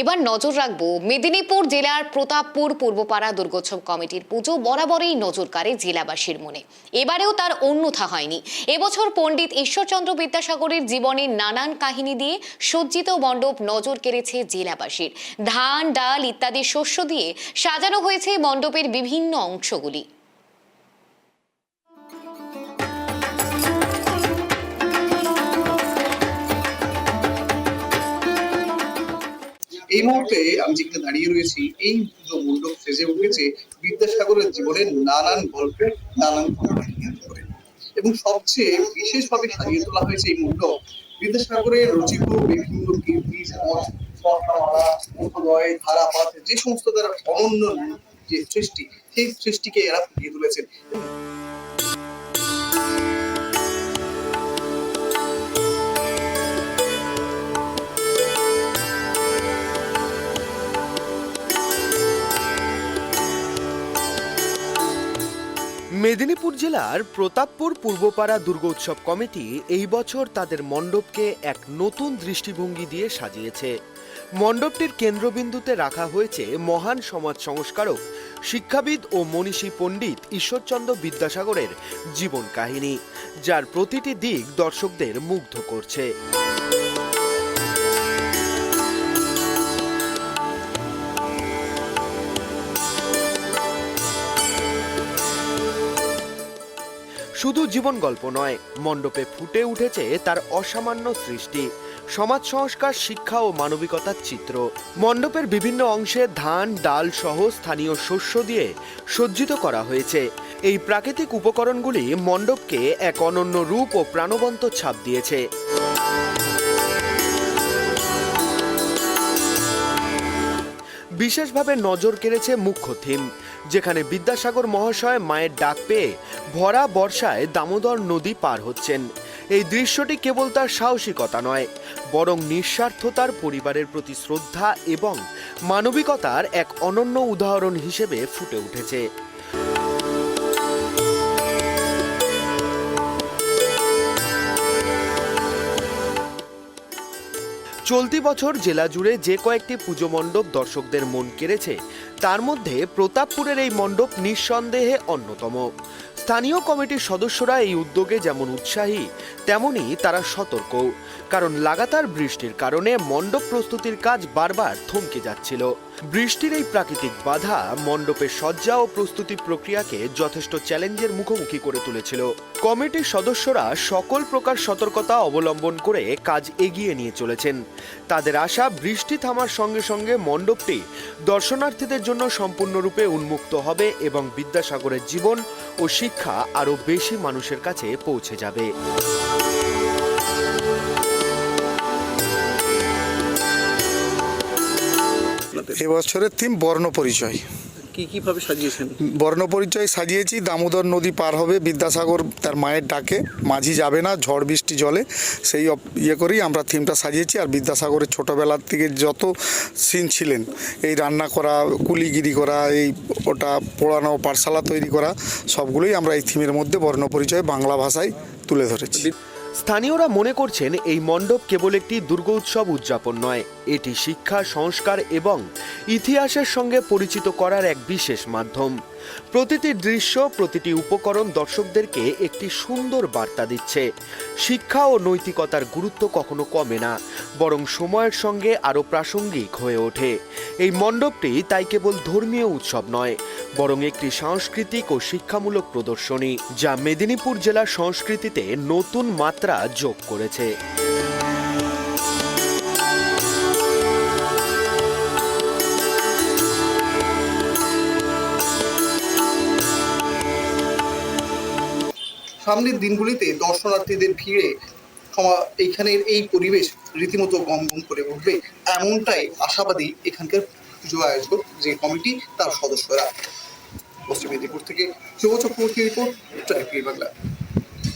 এবার নজর রাখব মেদিনীপুর জেলার প্রতাপপুর পূর্বপাড়া দুর্গোৎসব কমিটির পুজো বরাবরই নজর কাড়ে জেলাবাসীর মনে। এবারেও তার অন্যথা হয়নি। এবছর পণ্ডিত ঈশ্বরচন্দ্র বিদ্যাসাগরের জীবনের নানান কাহিনী দিয়ে সজ্জিত মণ্ডপ নজর কেড়েছে জেলাবাসীর। ধান, ডাল ইত্যাদি শস্য দিয়ে সাজানো হয়েছে মণ্ডপের বিভিন্ন অংশগুলি। এই মুহূর্তে আমি যেখানে দাঁড়িয়ে রয়েছি, এই পুজো মণ্ডপ সেজে উঠেছে বিদ্যাসাগরের জীবনের নানান গল্পের নানান করে এবং সবচেয়ে বিশেষভাবে সাজিয়ে তোলা হয়েছে এই মণ্ডপ বিদ্যাসাগরের রচিত বিভিন্ন কীর্তি ধারাপাত যে সমস্ত তার অনন্য যে সৃষ্টি, সেই সৃষ্টিকে এরা ফুটিয়ে তুলেছেন। মেদিনীপুর জেলার প্রতাপপুর পূর্বপাড়া দুর্গোৎসব কমিটি এই বছর তাদের মণ্ডপকে এক নতুন দৃষ্টিভঙ্গি দিয়ে সাজিয়েছে। মণ্ডপটির কেন্দ্রবিন্দুতে রাখা হয়েছে মহান সমাজ সংস্কারক, শিক্ষাবিদ ও মনীষী পণ্ডিত ঈশ্বরচন্দ্র বিদ্যাসাগরের জীবন কাহিনী, যার প্রতিটি দিক দর্শকদের মুগ্ধ করছে। শুধু জীবন গল্প নয়, মণ্ডপে ফুটে উঠেছে তার অসামান্য সৃষ্টি। সমাজ সংস্কার, শিক্ষা ও মানবিকতার চিত্র। মণ্ডপের বিভিন্ন অংশে ধান, ডাল সহ স্থানীয় শস্য দিয়ে সজ্জিত করা হয়েছে। এই প্রাকৃতিক উপকরণগুলি মণ্ডপকে এক অনন্য রূপ ও প্রাণবন্ত ছাপ দিয়েছে। বিশেষভাবে নজর কেড়েছে মুখ্য থিম, যেখানে বিদ্যাসাগর মহাশয় মায়ের ডাক পেয়ে ভরা বর্ষায় দামোদর নদী পার হচ্ছেন। এই দৃশ্যটি কেবল তার সাহসিকতা নয়, বরং নিঃস্বার্থতার পরিবারের প্রতি শ্রদ্ধা এবং মানবিকতার এক অনন্য উদাহরণ হিসেবে ফুটে উঠেছে। চলতি বছর জেলা জুড়ে যে কয়েকটি পুজো মণ্ডপ দর্শকদের মন কেড়েছে, তার মধ্যে প্রতাপপুরের এই মণ্ডপ নিঃসন্দেহে অন্যতম। স্থানীয় কমিটির সদস্যরা এই উদ্যোগে যেমন উৎসাহী তেমনি তারা সতর্ক, কারণ লাগাতার বৃষ্টির কারণে মণ্ডপ প্রস্তুতির কাজ বারবার থমকে যাচ্ছিল। বৃষ্টির এই প্রাকৃতিক বাধা মণ্ডপের সজ্জা ও প্রস্তুতি প্রক্রিয়াকে যথেষ্ট চ্যালেঞ্জের মুখোমুখি করে তুলেছিল। কমিটির সদস্যরা সকল প্রকার সতর্কতা অবলম্বন করে কাজ এগিয়ে নিয়ে চলেছেন। তাদের আশা, বৃষ্টি থামার সঙ্গে সঙ্গে মণ্ডপটি দর্শনার্থীদের জন্য সম্পূর্ণরূপে উন্মুক্ত হবে এবং বিদ্যাসাগরের জীবন ও শিক্ষা আরও বেশি মানুষের কাছে পৌঁছে যাবে। এবছরের থিম বর্ণ পরিচয় কি কীভাবে সাজিয়েছেন? বর্ণ পরিচয় সাজিয়েছি দামোদর নদী পার হবে বিদ্যাসাগর তার মায়ের ডাকে মাঝি যাবে না ঝড় বৃষ্টি জলে সেই ইয়ে করেই আমরা থিমটা সাজিয়েছি আর বিদ্যাসাগরের ছোটোবেলার থেকে যত সিন ছিলেন এই রান্না করা কুলিগিরি করা এই ওটা পোড়ানো পাঠশালা তৈরি করা সবগুলোই আমরা এই থিমের মধ্যে বর্ণ পরিচয় বাংলা ভাষায় তুলে ধরেছি। স্থানীয়রা মনে করছেন এই মণ্ডপ কেবল একটি দুর্গোৎসব উদযাপন নয়, এটি শিক্ষা, সংস্কার এবং ইতিহাসের সঙ্গে পরিচিত করার এক বিশেষ মাধ্যম। প্রতিটি দৃশ্য, প্রতিটি উপকরণ দর্শকদেরকে একটি সুন্দর বার্তা দিচ্ছে। শিক্ষা ও নৈতিকতার গুরুত্ব কখনো কমে না। বরং সময়ের সঙ্গে আরও প্রাসঙ্গিক হয়ে ওঠে। এই মণ্ডপটি তাই কেবল ধর্মীয় উৎসব নয়, বরং একটি সাংস্কৃতিক ও শিক্ষামূলক প্রদর্শনী, যা মেদিনীপুর জেলার সংস্কৃতিতে নতুন মাত্রা যোগ করেছে। সামনের দিনগুলিতে দর্শনার্থীদের ভিড়ে সমা- এইখানের এই পরিবেশ রীতিমতো গম গম করে উঠবে। এমনটাই আশাবাদী এখানকার পুজো আয়োজক যে কমিটি, তার সদস্যরা। পশ্চিম মেদিনীপুর থেকে শুভ চক্রবর্তী রিপোর্ট ট্রাইফি বাংলা।